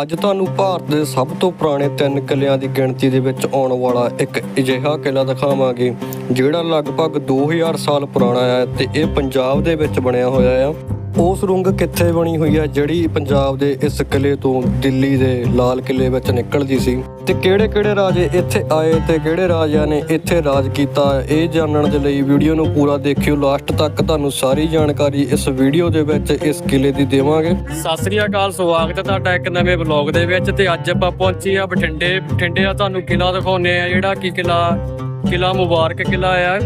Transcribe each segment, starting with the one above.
ਅੱਜ ਤੁਹਾਨੂੰ ਭਾਰਤ ਦੇ ਸਭ ਤੋਂ ਪੁਰਾਣੇ ਤਿੰਨ ਕਿਲਿਆਂ ਦੀ ਗਿਣਤੀ ਦੇ ਵਿੱਚ ਆਉਣ ਵਾਲਾ ਇੱਕ ਅਜਿਹਾ ਕਿਲ੍ਹਾ ਦਿਖਾਵਾਂਗੇ, ਜਿਹੜਾ ਲਗਭਗ 2000 ਸਾਲ ਪੁਰਾਣਾ ਹੈ ਤੇ ਇਹ ਪੰਜਾਬ ਦੇ ਵਿੱਚ ਬਣਿਆ ਹੋਇਆ ਆ। ਉਹ ਸੁਰੰਗ ਕਿੱਥੇ ਬਣੀ ਹੋਈ ਹੈ, ਜਿਹੜੀ ਪੰਜਾਬ ਦੇ ਇਸ ਕਿਲ੍ਹੇ ਤੋਂ ਦਿੱਲੀ ਦੇ ਲਾਲ ਕਿਲ੍ਹੇ ਵਿੱਚ ਨਿਕਲਦੀ ਸੀ। ਤੇ ਕਿਹੜੇ-ਕਿਹੜੇ ਰਾਜੇ ਇੱਥੇ ਆਏ ਤੇ ਕਿਹੜੇ ਰਾਜਿਆਂ ਨੇ ਇੱਥੇ ਰਾਜ ਕੀਤਾ ਇਹ ਜਾਣਨ ਦੇ ਲਈ ਵੀਡੀਓ ਨੂੰ ਪੂਰਾ ਦੇਖਿਓ। ਲਾਸਟ ਤੱਕ ਤੁਹਾਨੂੰ ਸਾਰੀ ਜਾਣਕਾਰੀ ਇਸ ਵੀਡੀਓ ਦੇ ਵਿੱਚ ਇਸ ਕਿਲੇ ਦੀ ਦੇਵਾਂਗੇ। ਸਤਿ ਸ੍ਰੀ ਅਕਾਲ, ਸਵਾਗਤ ਹੈ ਤੁਹਾਡਾ ਇੱਕ ਨਵੇਂ ਵਲੌਗ ਦੇ ਵਿੱਚ ਤੇ ਅੱਜ ਆਪਾਂ ਪਹੁੰਚੇ ਆ ਬਠਿੰਡੇ। ਬਠਿੰਡੇ ਦਾ ਤੁਹਾਨੂੰ ਕਿਲਾ ਦਿਖਾਉਨੇ ਆ ਜਿਹੜਾ ਕੀ ਕਿਲਾ ਕਿਲਾ ਮੁਬਾਰਕ ਕਿਲਾ ਆ।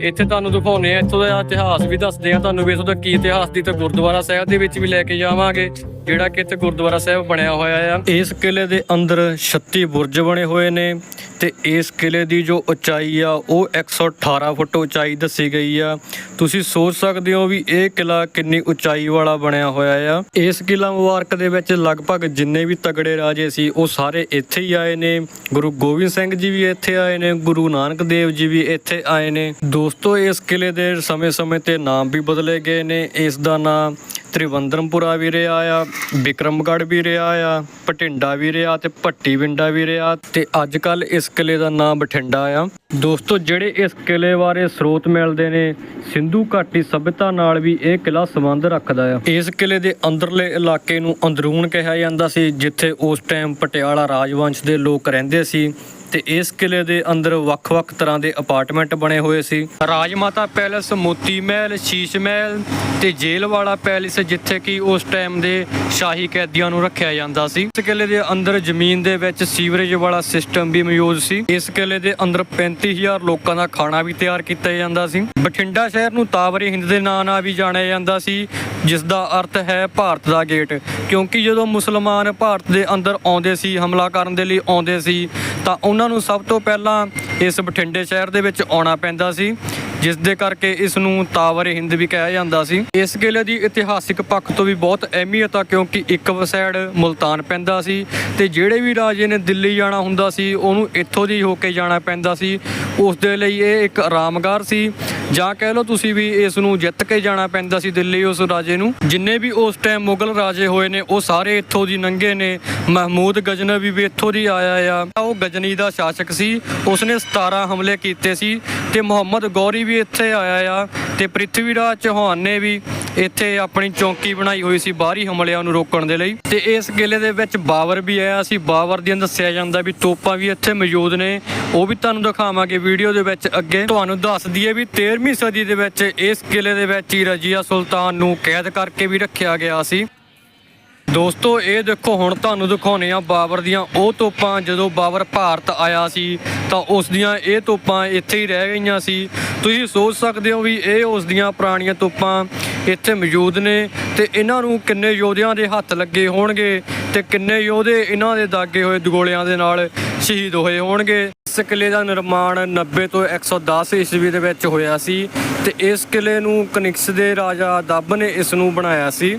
ਇੱਥੇ ਤੁਹਾਨੂੰ ਦਿਖਾਉਨੇ ਆ ਇੱਥੋਂ ਦਾ ਇਤਿਹਾਸ ਵੀ ਦੱਸਦੇ ਆ ਤੁਹਾਨੂੰ ਵੀ, ਇੱਥੋਂ ਦਾ ਕੀ ਇਤਿਹਾਸ ਦੀ ਤੇ ਗੁਰਦੁਆਰਾ ਸਾਹਿਬ ਦੇ ਵਿੱਚ ਵੀ ਲੈ ਕੇ ਜਾਵਾਂਗੇ। ਜਿਹੜਾ ਕਿ ਇੱਥੇ ਗੁਰਦੁਆਰਾ ਸਾਹਿਬ ਬਣਿਆ ਹੋਇਆ ਆ। ਇਸ ਕਿਲੇ ਦੇ ਅੰਦਰ 36 ਬੁਰਜ ਬਣੇ ਹੋਏ ਨੇ ਤੇ ਇਸ ਕਿਲੇ ਦੀ ਜੋ ਉਚਾਈ ਆ, ਉਹ 118 ਫੁੱਟ ਉਚਾਈ ਦੱਸੀ ਗਈ ਆ। ਤੁਸੀਂ ਸੋਚ ਸਕਦੇ ਹੋ ਵੀ ਇਹ ਕਿਲਾ ਕਿੰਨੀ ਉਚਾਈ ਵਾਲਾ ਬਣਿਆ ਹੋਇਆ ਆ। ਇਸ ਕਿਲਾ ਮੁਬਾਰਕ ਦੇ ਵਿੱਚ ਲਗਭਗ ਜਿੰਨੇ ਵੀ ਤਗੜੇ ਰਾਜੇ ਸੀ, ਉਹ ਸਾਰੇ ਇੱਥੇ ਹੀ ਆਏ ਨੇ। ਗੁਰੂ ਗੋਬਿੰਦ ਸਿੰਘ ਜੀ ਵੀ ਇੱਥੇ ਆਏ ਨੇ, ਗੁਰੂ ਨਾਨਕ ਦੇਵ ਜੀ ਵੀ ਇੱਥੇ ਆਏ ਨੇ। ਦੋਸਤੋ, ਇਸ ਕਿਲੇ ਦੇ ਸਮੇਂ-ਸਮੇਂ ਤੇ ਨਾਮ ਵੀ ਬਦਲੇ ਗਏ ਨੇ। ਇਸ ਦਾ ਨਾਮ ਤ੍ਰਿਵੰਦਰਮਪੁਰਾ ਵੀ ਰਿਹਾ ਆ, ਵਿਕਰਮਗੜ੍ਹ ਵੀ ਰਿਹਾ ਆ ਭਟਿੰਡਾ ਵੀ ਰਿਹਾ ਤੇ ਭੱਟੀ ਵਿੰਡਾ ਵੀ ਰਿਹਾ ਤੇ ਅੱਜ ਕੱਲ ਇਸ ਕਿਲੇ ਦਾ ਨਾਮ ਬਠਿੰਡਾ ਆ। ਦੋਸਤੋ, ਜਿਹੜੇ ਇਸ ਕਿਲੇ ਬਾਰੇ ਸਰੋਤ ਮਿਲਦੇ ਨੇ, ਸਿੰਧੂ ਘਾਟੀ ਸਭਿਅਤਾ ਨਾਲ ਵੀ ਇਹ ਕਿਲਾ ਸੰਬੰਧ ਰੱਖਦਾ ਆ। ਇਸ ਕਿਲੇ ਦੇ ਅੰਦਰਲੇ ਇਲਾਕੇ ਨੂੰ ਅੰਦਰੂਨ ਕਿਹਾ ਜਾਂਦਾ ਸੀ, ਜਿੱਥੇ ਉਸ ਟਾਈਮ ਪਟਿਆਲਾ ਰਾਜਵੰਸ਼ ਦੇ ਲੋਕ ਰਹਿੰਦੇ ਸੀ ਤੇ ਇਸ ਕਿਲੇ ਦੇ ਅੰਦਰ ਵੱਖ-ਵੱਖ ਤਰ੍ਹਾਂ ਦੇ ਅਪਾਰਟਮੈਂਟ ਬਣੇ ਹੋਏ ਸੀ। ਰਾਜਮਾਤਾ ਪੈਲੇਸ, ਮੋਤੀ ਮਹਿਲ, ਸ਼ੀਸ਼ ਮਹਿਲ ਤੇ ਜੇਲ੍ਹ ਵਾਲਾ ਪੈਲੇਸ, ਜਿੱਥੇ ਕਿ ਉਸ ਟਾਈਮ ਦੇ ਸ਼ਾਹੀ ਕੈਦੀਆਂ ਨੂੰ ਰੱਖਿਆ ਜਾਂਦਾ ਸੀ। ਇਸ ਕਿਲੇ ਦੇ ਅੰਦਰ ਜ਼ਮੀਨ ਦੇ ਵਿੱਚ ਸੀਵਰੇਜ ਵਾਲਾ ਸਿਸਟਮ ਵੀ ਮੌਜੂਦ ਸੀ। ਇਸ ਕਿਲੇ ਦੇ ਅੰਦਰ 35000 ਲੋਕਾਂ ਦਾ ਖਾਣਾ ਵੀ ਤਿਆਰ ਕੀਤਾ ਜਾਂਦਾ ਸੀ। ਬਠਿੰਡਾ ਸ਼ਹਿਰ ਨੂੰ ਤਾਵਰੇ ਹਿੰਦ ਦੇ ਨਾਂ ਨਾਲ ਵੀ ਜਾਣਿਆ ਜਾਂਦਾ ਸੀ ਜਿਸ ਦਾ ਅਰਥ ਹੈ ਭਾਰਤ ਦਾ ਗੇਟ। ਕਿਉਂਕਿ ਜਦੋਂ ਮੁਸਲਮਾਨ ਭਾਰਤ ਦੇ ਅੰਦਰ ਆਉਂਦੇ ਸੀ, ਹਮਲਾ ਕਰਨ ਦੇ ਲਈ ਆਉਂਦੇ ਸੀ, ਤਾਂ ਉਹਨਾਂ ਨੂੰ ਸਭ ਤੋਂ ਪਹਿਲਾਂ ਇਸ ਬਠਿੰਡੇ ਸ਼ਹਿਰ ਦੇ ਵਿੱਚ ਆਉਣਾ ਪੈਂਦਾ ਸੀ। ਜਿਸ ਦੇ ਕਰਕੇ ਇਸ ਨੂੰ ਤਾਵਰ ਹਿੰਦ ਵੀ ਕਿਹਾ ਜਾਂਦਾ ਸੀ। ਇਸ ਕਿਲੇ ਦੀ ਇਤਿਹਾਸਿਕ ਪੱਖ ਤੋਂ ਵੀ ਬਹੁਤ ਅਹਿਮੀਅਤ ਆ, ਕਿਉਂਕਿ ਇੱਕ ਸਾਈਡ ਮੁਲਤਾਨ ਪੈਂਦਾ ਸੀ ਤੇ ਜਿਹੜੇ ਵੀ ਰਾਜੇ ਨੇ ਦਿੱਲੀ ਜਾਣਾ ਹੁੰਦਾ ਸੀ, ਉਹਨੂੰ ਇੱਥੋਂ ਦੀ ਹੋ ਕੇ ਜਾਣਾ ਪੈਂਦਾ ਸੀ। ਉਸ ਦੇ ਲਈ ਇਹ ਇੱਕ ਆਰਾਮਗਾਰ ਸੀ। ਜਾਂ ਕਹਿ ਲਓ ਤੁਸੀਂ ਵੀ ਇਸ ਨੂੰ ਜਿੱਤ ਕੇ ਜਾਣਾ ਪੈਂਦਾ ਸੀ ਦਿੱਲੀ ਉਸ ਰਾਜੇ ਨੂੰ। ਜਿੰਨੇ ਵੀ ਉਸ ਟਾਈਮ ਮੁਗਲ ਰਾਜੇ ਹੋਏ ਨੇ, ਉਹ ਸਾਰੇ ਇੱਥੋਂ ਦੀ ਨੰਗੇ ਨੇ। ਮਹਿਮੂਦ ਗਜਨਵੀ ਵੀ ਇੱਥੋਂ ਦੀ ਆਇਆ ਆ। ਉਹ ਗਜਨੀ ਦਾ ਸ਼ਾਸਕ ਸੀ। ਉਸਨੇ 17 ਹਮਲੇ ਕੀਤੇ ਸੀ। ਤੇ ਮੁਹੰਮਦ ਗੌਰੀ ਵੀ ਇੱਥੇ ਆਇਆ ਆ ਤੇ ਪ੍ਰਿਥਵੀ ਰਾਜ ਚੌਹਾਨ ਨੇ ਵੀ ਇੱਥੇ ਆਪਣੀ ਚੌਂਕੀ ਬਣਾਈ ਹੋਈ ਸੀ ਬਾਹਰੀ ਹਮਲਿਆਂ ਨੂੰ ਰੋਕਣ ਦੇ ਲਈ। ਤੇ ਇਸ ਕਿਲੇ ਦੇ ਵਿੱਚ ਬਾਬਰ ਵੀ ਆਇਆ ਸੀ। ਬਾਬਰ ਦੀਆਂ ਦੱਸਿਆ ਜਾਂਦਾ ਵੀ ਤੋਪਾਂ ਵੀ ਇੱਥੇ ਮੌਜੂਦ ਨੇ। ਉਹ ਵੀ ਤੁਹਾਨੂੰ ਦਿਖਾਵਾਂਗੇ ਵੀਡੀਓ ਦੇ ਵਿੱਚ ਅੱਗੇ। ਤੁਹਾਨੂੰ ਦੱਸ ਦਈਏ ਵੀ 13ਵੀਂ ਸਦੀ ਦੇ ਵਿੱਚ ਇਸ ਕਿਲੇ ਦੇ ਵਿੱਚ ਹੀ ਰਜੀਆ ਸੁਲਤਾਨ ਨੂੰ ਕੈਦ ਕਰਕੇ ਵੀ ਰੱਖਿਆ ਗਿਆ ਸੀ। ਦੋਸਤੋ, ਇਹ ਦੇਖੋ, ਹੁਣ ਤੁਹਾਨੂੰ ਦਿਖਾਉਨੇ ਆ ਬਾਬਰ ਦੀਆਂ ਉਹ ਤੋਪਾਂ। ਜਦੋਂ ਬਾਬਰ ਭਾਰਤ ਆਇਆ ਸੀ, ਤਾਂ ਉਸ ਦੀਆਂ ਇਹ ਤੋਪਾਂ ਇੱਥੇ ਹੀ ਰਹਿ ਗਈਆਂ ਸੀ। ਤੁਸੀਂ ਸੋਚ ਸਕਦੇ ਹੋ ਵੀ ਇਹ ਉਸ ਦੀਆਂ ਪੁਰਾਣੀਆਂ ਤੋਪਾਂ ਇੱਥੇ ਮੌਜੂਦ ਨੇ ਤੇ ਇਹਨਾਂ ਨੂੰ ਕਿੰਨੇ ਯੋਧਿਆਂ ਦੇ ਹੱਥ ਲੱਗੇ ਹੋਣਗੇ ਤੇ ਕਿੰਨੇ ਯੋਧੇ ਇਹਨਾਂ ਦੇ ਦਾਗੇ ਹੋਏ ਦਗੋਲਿਆਂ ਦੇ ਨਾਲ ਸ਼ਹੀਦ ਹੋਏ ਹੋਣਗੇ। ਇਸ ਕਿਲੇ ਦਾ ਨਿਰਮਾਣ 90 ਤੋਂ 110 ਈਸਵੀ ਦੇ ਵਿੱਚ ਹੋਇਆ ਸੀ ਤੇ ਇਸ ਕਿਲੇ ਨੂੰ ਕਨਿਕਸ ਦੇ ਰਾਜਾ ਦੱਬ ਨੇ ਇਸ ਨੂੰ ਬਣਾਇਆ ਸੀ।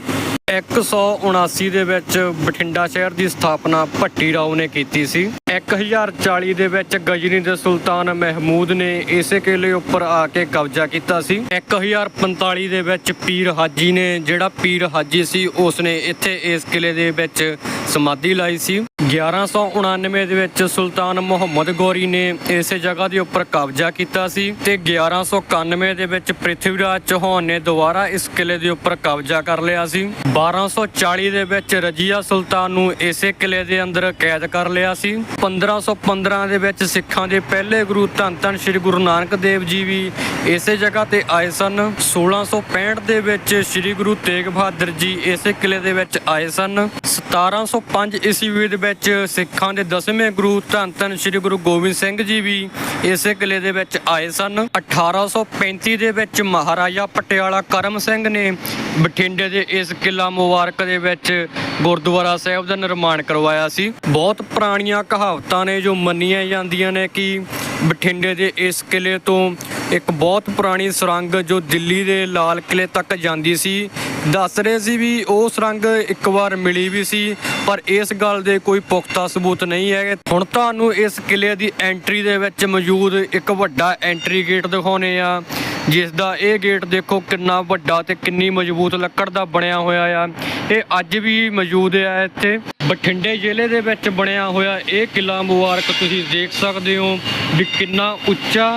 179 ਦੇ ਵਿੱਚ ਬਠਿੰਡਾ ਸ਼ਹਿਰ ਦੀ ਸਥਾਪਨਾ ਭੱਟੀ ਰਾਓ ਨੇ ਕੀਤੀ ਸੀ। 1040 ਦੇ ਵਿੱਚ ਗਜਨੀ ਦੇ ਸੁਲਤਾਨ ਮਹਿਮੂਦ ਨੇ ਇਸੇ ਕਿਲੇ ਉੱਪਰ ਆ ਕੇ ਕਬਜ਼ਾ ਕੀਤਾ ਸੀ। 1045 ਦੇ ਵਿੱਚ ਪੀਰ ਹਾਜੀ ਨੇ ਜਿਹੜਾ ਪੀਰ ਹਾਜੀ ਸੀ ਉਸ ਨੇ ਇੱਥੇ ਇਸ ਕਿਲੇ ਦੇ ਵਿੱਚ ਸਮਾਧੀ ਲਾਈ ਸੀ। 1199 ਦੇ ਵਿੱਚ ਸੁਲਤਾਨ ਮੁਹੰਮਦ ਗੌਰੀ ਨੇ ਇਸੇ ਜਗ੍ਹਾ ਦੇ ਉੱਪਰ ਕਬਜ਼ਾ ਕੀਤਾ ਸੀ ਤੇ 1191 ਦੇ ਵਿੱਚ ਪ੍ਰਿਥਵੀ ਰਾਜ ਚੌਹਾਨ ਨੇ ਦੁਬਾਰਾ ਇਸ ਕਿਲੇ ਦੇ ਉੱਪਰ ਕਬਜ਼ਾ ਕਰ ਲਿਆ ਸੀ। 1240 ਦੇ ਵਿੱਚ ਰਜੀਆ ਸੁਲਤਾਨ ਨੂੰ ਇਸੇ ਕਿਲੇ ਦੇ ਅੰਦਰ ਕੈਦ ਕਰ ਲਿਆ ਸੀ। 1515 ਦੇ ਵਿੱਚ ਸਿੱਖਾਂ ਦੇ ਪਹਿਲੇ ਗੁਰੂ ਧੰਨ ਧੰਨ ਸ੍ਰੀ ਗੁਰੂ ਨਾਨਕ ਦੇਵ ਜੀ ਵੀ ਇਸੇ ਜਗ੍ਹਾ ਤੇ ਆਏ ਸਨ। 1665 ਦੇ ਵਿੱਚ ਸ੍ਰੀ ਗੁਰੂ ਤੇਗ ਬਹਾਦਰ ਜੀ ਇਸੇ ਕਿਲੇ ਦੇ ਵਿੱਚ ਆਏ ਸਨ। 1705 ਈਸਵੀ ਦੇ ਵਿੱਚ ਸਿੱਖਾਂ ਦੇ ਦਸਵੇਂ ਗੁਰੂ ਧੰਨ ਧੰਨ ਸ੍ਰੀ ਗੁਰੂ ਗੋਬਿੰਦ ਸਿੰਘ ਜੀ ਵੀ ਇਸੇ ਕਿਲੇ ਦੇ ਵਿੱਚ ਆਏ ਸਨ। 1835 ਦੇ ਵਿੱਚ ਮਹਾਰਾਜਾ ਪਟਿਆਲਾ ਕਰਮ ਸਿੰਘ ਨੇ ਬਠਿੰਡੇ ਦੇ ਇਸ ਕਿਲਾ ਮੁਬਾਰਕ ਦੇ ਵਿੱਚ ਗੁਰਦੁਆਰਾ ਸਾਹਿਬ ਦਾ ਨਿਰਮਾਣ ਕਰਵਾਇਆ ਸੀ। ਬਹੁਤ ਪੁਰਾਣੀਆਂ ਕਹਾਵਤਾਂ ਨੇ ਜੋ ਮੰਨੀਆਂ ਜਾਂਦੀਆਂ ਨੇ ਕਿ ਬਠਿੰਡੇ ਦੇ ਇਸ ਕਿਲੇ ਤੋਂ ਇੱਕ ਬਹੁਤ ਪੁਰਾਣੀ ਸੁਰੰਗ ਜੋ ਦਿੱਲੀ ਦੇ ਲਾਲ ਕਿਲੇ ਤੱਕ ਜਾਂਦੀ ਸੀ। ਦੱਸ ਰਹੇ ਸੀ ਵੀ ਉਹ ਸੁਰੰਗ ਇੱਕ ਵਾਰ ਮਿਲੀ ਵੀ ਸੀ, ਪਰ ਇਸ ਗੱਲ ਦੇ ਕੋਈ ਪੁਖਤਾ ਸਬੂਤ ਨਹੀਂ ਹੈ। ਹੁਣ ਤੁਹਾਨੂੰ ਇਸ ਕਿਲੇ ਦੀ ਐਂਟਰੀ ਦੇ ਵਿੱਚ ਮੌਜੂਦ ਇੱਕ ਵੱਡਾ ਐਂਟਰੀ ਗੇਟ ਦਿਖਾਉਨੇ ਆ, ਜਿਸ ਦਾ ਇਹ ਗੇਟ ਦੇਖੋ ਕਿੰਨਾ ਵੱਡਾ ਤੇ ਕਿੰਨੀ ਮਜ਼ਬੂਤ ਲੱਕੜ ਦਾ ਬਣਿਆ ਹੋਇਆ ਆ। ਇਹ ਅੱਜ ਵੀ ਮੌਜੂਦ ਆ ਇੱਥੇ। ਬਠਿੰਡੇ ਜ਼ਿਲ੍ਹੇ ਦੇ ਵਿੱਚ ਬਣਿਆ ਹੋਇਆ ਇਹ ਕਿਲਾ ਮੁਬਾਰਕ ਤੁਸੀਂ ਦੇਖ ਸਕਦੇ ਹੋ ਵੀ ਕਿੰਨਾ ਉੱਚਾ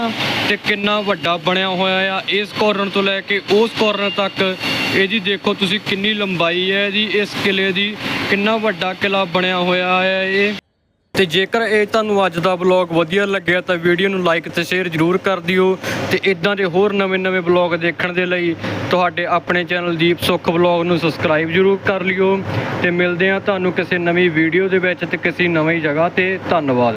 ਤੇ ਕਿੰਨਾ ਵੱਡਾ ਬਣਿਆ ਹੋਇਆ ਆ। ਇਸ ਕੋਰਨਰ ਤੋਂ ਲੈ ਕੇ ਉਸ ਕੋਰਨਰ ਤੱਕ ਇਹਦੀ ਦੇਖੋ ਤੁਸੀਂ ਕਿੰਨੀ ਲੰਬਾਈ ਹੈ ਇਹਦੀ ਇਸ ਕਿਲੇ ਦੀ ਕਿੰਨਾ ਵੱਡਾ ਕਿਲਾ ਬਣਿਆ ਹੋਇਆ ਹੈ ਇਹ। ਤੇ ਜੇਕਰ ਇਹ ਤੁਹਾਨੂੰ ਅੱਜ ਦਾ ਵਲੌਗ ਵਧੀਆ ਲੱਗਿਆ ਤਾਂ ਵੀਡੀਓ ਨੂੰ ਲਾਈਕ ਤੇ ਸ਼ੇਅਰ ਜ਼ਰੂਰ ਕਰ ਦਿਓ ਤੇ ਇਦਾਂ ਦੇ ਹੋਰ ਨਵੇਂ-ਨਵੇਂ ਵਲੌਗ ਦੇਖਣ ਦੇ ਲਈ ਤੁਹਾਡੇ ਆਪਣੇ ਚੈਨਲ ਦੀਪ ਸੁੱਖ ਵਲੌਗ ਨੂੰ ਸਬਸਕ੍ਰਾਈਬ ਜ਼ਰੂਰ ਕਰ ਲਿਓ ਤੇ ਮਿਲਦੇ ਆ ਤੁਹਾਨੂੰ ਕਿਸੇ ਨਵੀਂ ਵੀਡੀਓ ਦੇ ਵਿੱਚ ਤੇ ਕਿਸੇ ਨਵੀਂ ਜਗ੍ਹਾ ਤੇ। ਧੰਨਵਾਦ।